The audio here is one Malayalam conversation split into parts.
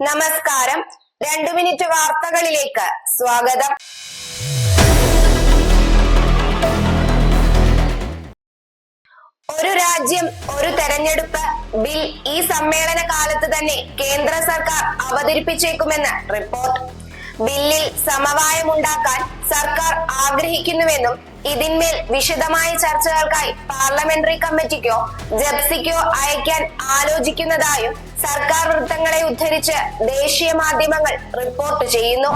നമസ്കാരം. രണ്ടു മിനിറ്റ് വാർത്തകളിലേക്ക് സ്വാഗതം. ഒരു രാജ്യം ഒരു തെരഞ്ഞെടുപ്പ് ബിൽ ഈ സമ്മേളന കാലത്ത് തന്നെ കേന്ദ്ര സർക്കാർ അവതരിപ്പിച്ചേക്കുമെന്ന് റിപ്പോർട്ട്. ബില്ലിൽ സമവായമുണ്ടാക്കാൻ സർക്കാർ ആഗ്രഹിക്കുന്നുവെന്നും ഇതിന്മേൽ വിശദമായ ചർച്ചകൾക്കായി പാർലമെന്ററി കമ്മിറ്റിക്കോ ജപ്സിക്കോ അയക്കാൻ ആലോചിക്കുന്നതായും സർക്കാർ വൃത്തങ്ങളെ ഉദ്ധരിച്ച് ദേശീയ മാധ്യമങ്ങൾ റിപ്പോർട്ട് ചെയ്യുന്നു.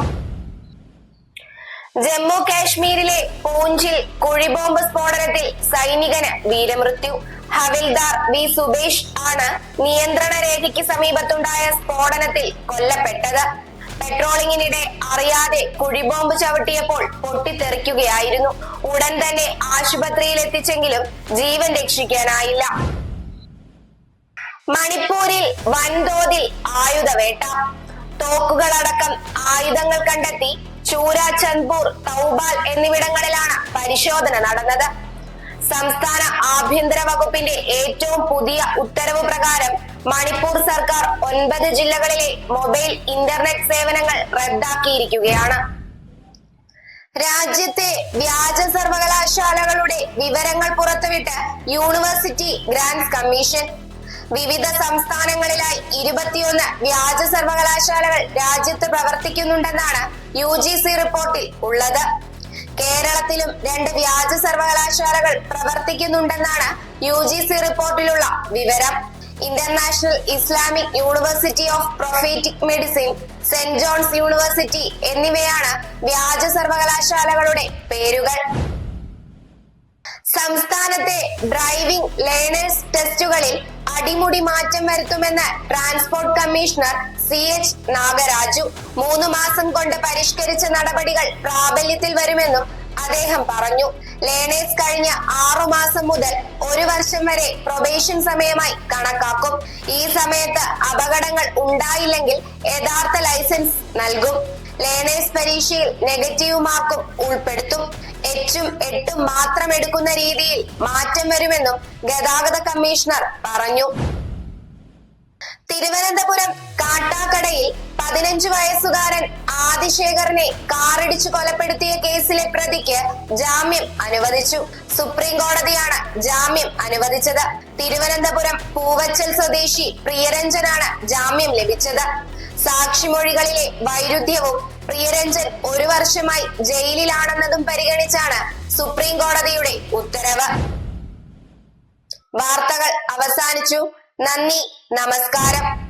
ജമ്മു കാശ്മീരിലെ പൂഞ്ചിൽ കുഴിബോംബ് സ്ഫോടനത്തിൽ സൈനികന് വീരമൃത്യു. ഹവിൽദാർ വി സുബേഷ് ആണ് നിയന്ത്രണ രേഖയ്ക്ക് സമീപത്തുണ്ടായ സ്ഫോടനത്തിൽ കൊല്ലപ്പെട്ടത്. പെട്രോളിങ്ങിനിടെ അറിയാതെ കുഴിബോംബ് ചവിട്ടിയപ്പോൾ പൊട്ടിത്തെറിക്കുകയായിരുന്നു. ഉടൻ തന്നെ ആശുപത്രിയിൽ എത്തിച്ചെങ്കിലും ജീവൻ രക്ഷിക്കാനായില്ല. മണിപ്പൂരിൽ വൻതോതിൽ ആയുധവേട്ട തോക്കുകളടക്കം ആയുധങ്ങൾ കണ്ടെത്തി ചൂര ചന്ദ്പൂർ തൗബാൽ എന്നിവിടങ്ങളിലാണ് പരിശോധന നടന്നത്. സംസ്ഥാന ആഭ്യന്തര വകുപ്പിന്റെ ഏറ്റവും പുതിയ ഉത്തരവ് പ്രകാരം മണിപ്പൂർ സർക്കാർ ഒൻപത് ജില്ലകളിലെ മൊബൈൽ ഇന്റർനെറ്റ് സേവനങ്ങൾ റദ്ദാക്കിയിരിക്കുകയാണ്. രാജ്യത്തെ വ്യാജ സർവകലാശാലകളുടെ വിവരങ്ങൾ പുറത്തുവിട്ട് യൂണിവേഴ്സിറ്റി ഗ്രാന്റ്സ് കമ്മീഷൻ വിവിധ സംസ്ഥാനങ്ങളിലായി ഇരുപത്തിയൊന്ന് വ്യാജ സർവകലാശാലകൾ രാജ്യത്ത് പ്രവർത്തിക്കുന്നുണ്ടെന്നാണ് യു ജി സി റിപ്പോർട്ടിൽ ഉള്ളത്. കേരളത്തിലും രണ്ട് വ്യാജ സർവകലാശാലകൾ പ്രവർത്തിക്കുന്നുണ്ടെന്നാണ് യു ജി സി റിപ്പോർട്ടിലുള്ള വിവരം. International Islamic University of Prophetic Medicine Saint John's University എന്നിവയാണ് വ്യാജ സർവകലാശാലകളുടെ പേരുകൾ. സംസ്ഥാനത്തെ ഡ്രൈവിംഗ് ലേണേഴ്സ് ടെസ്റ്റുകളിൽ അടിമുടി മാറ്റം വരുത്തുമെന്ന് transport commissioner C H Nagaraju മൂന്ന് മാസം കൊണ്ട് പരിഷ്കരിച്ച നടപടികൾ പ്രാബല്യത്തിൽ വരുമെന്നും അദ്ദേഹം പറഞ്ഞു. ലേണേഴ്സ് കഴിഞ്ഞ ആറു മാസം മുതൽ ഒരു വർഷം വരെ പ്രൊബേഷൻ സമയമായി കണക്കാക്കും. ഈ സമയത്ത് അപകടങ്ങൾ ഉണ്ടായില്ലെങ്കിൽ യഥാർത്ഥ ലൈസൻസ് നൽകും. ലേണേഴ്സ് പരീക്ഷയിൽ നെഗറ്റീവ് മാർക്കും ഉൾപ്പെടുത്തും. എച്ചും എട്ടും മാത്രം എടുക്കുന്ന രീതിയിൽ മാറ്റം വരുമെന്നും ഗതാഗത കമ്മീഷണർ പറഞ്ഞു. തിരുവനന്തപുരം കാട്ടാക്കടയിൽ പതിനഞ്ചു വയസ്സുകാരൻ ആദിശേഖറിനെ കാറിടിച്ചു കൊലപ്പെടുത്തിയ കേസിലെ പ്രതിക്ക് ജാമ്യം അനുവദിച്ചു. സുപ്രീം കോടതിയാണ് ജാമ്യം അനുവദിച്ചത്. തിരുവനന്തപുരം പൂവച്ചൽ സ്വദേശി പ്രിയരഞ്ജനാണ് ജാമ്യം ലഭിച്ചത്. സാക്ഷിമൊഴികളിലെ വൈരുദ്ധ്യവും പ്രിയരഞ്ജൻ ഒരു വർഷമായി ജയിലിലാണെന്നതും പരിഗണിച്ചാണ് സുപ്രീം കോടതിയുടെ ഉത്തരവ്. വാർത്തകൾ അവസാനിച്ചു. നന്ദി. നമസ്കാരം.